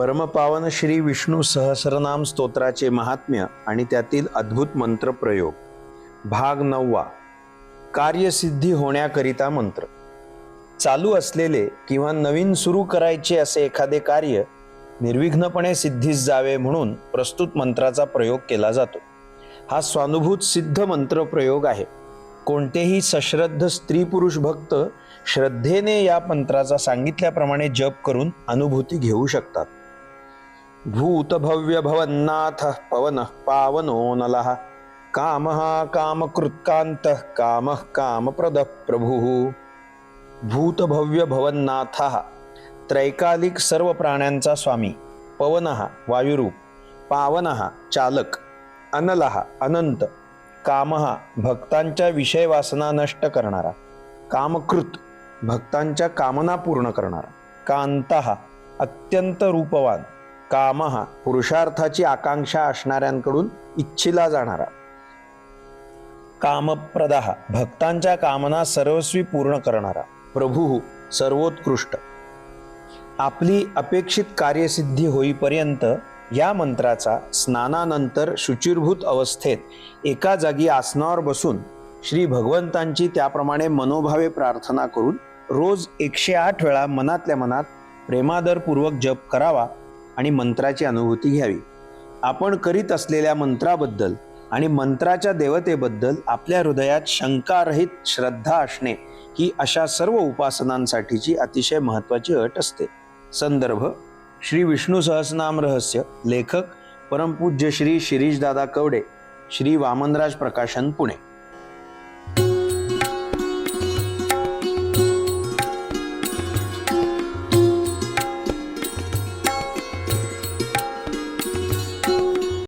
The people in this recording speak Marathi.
परमपावन श्री विष्णू सहस्रनाम स्तोत्राचे महात्म्य आणि त्यातील अद्भुत मंत्र प्रयोग. भाग नववा. कार्यसिद्धी होण्याकरिता मंत्र. चालू असलेले किंवा नवीन सुरू करायचे असे एखादे कार्य निर्विघ्नपणे सिद्धीस जावे म्हणून प्रस्तुत मंत्राचा प्रयोग केला जातो. हा स्वानुभूत सिद्ध मंत्र प्रयोग आहे. कोणतेही सश्रद्ध स्त्री पुरुष भक्त श्रद्धेने या मंत्राचा सांगितल्याप्रमाणे जप करून अनुभूती घेऊ शकतात. भूतभव्यभवन्नाथः पवनः पावनो नलः। कामः कामकृत्कान्तः कामः कामप्रदः प्रभुः भूतभव्यभवन्नाथः त्रैकालिक सर्व प्राण्यांचा स्वामी। पवन वायुरूप पावन चालक अनलः अनंत। काम भक्तांच्या विषयवासना नष्ट करणारा। कामकृत भक्तांच्या कामना पूर्ण करणारा। कांत अत्यंत रूपवान। काम पुरुषार्थाची आकांक्षा असणाऱ्यांकडून इच्छिला जाणारा. कामप्रद भक्तांच्या कामना सर्वस्वी पूर्ण करणारा. प्रभू सर्वोत्कृष्ट. आपली अपेक्षित कार्यसिद्धी होईपर्यंत या मंत्राचा स्नानानंतर शुचिरभूत अवस्थेत एका जागी आसनावर बसून श्री भगवंतांची त्याप्रमाणे मनोभावे प्रार्थना करून रोज एकशे आठ वेळा मनातल्या मनात प्रेमादरपूर्वक जप करावा आणि मंत्राची अनुभूती घ्यावी. आपण करीत असलेल्या मंत्राबद्दल आणि मंत्राच्या देवतेबद्दल आपल्या हृदयात शंकारहित श्रद्धा असणे ही अशा सर्व उपासनांसाठीची अतिशय महत्त्वाची अट असते. संदर्भ श्री विष्णू सहस्रनाम रहस्य लेखक परमपूज्य श्री शिरीषदादा कवडे श्री वामनराज प्रकाशन पुणे.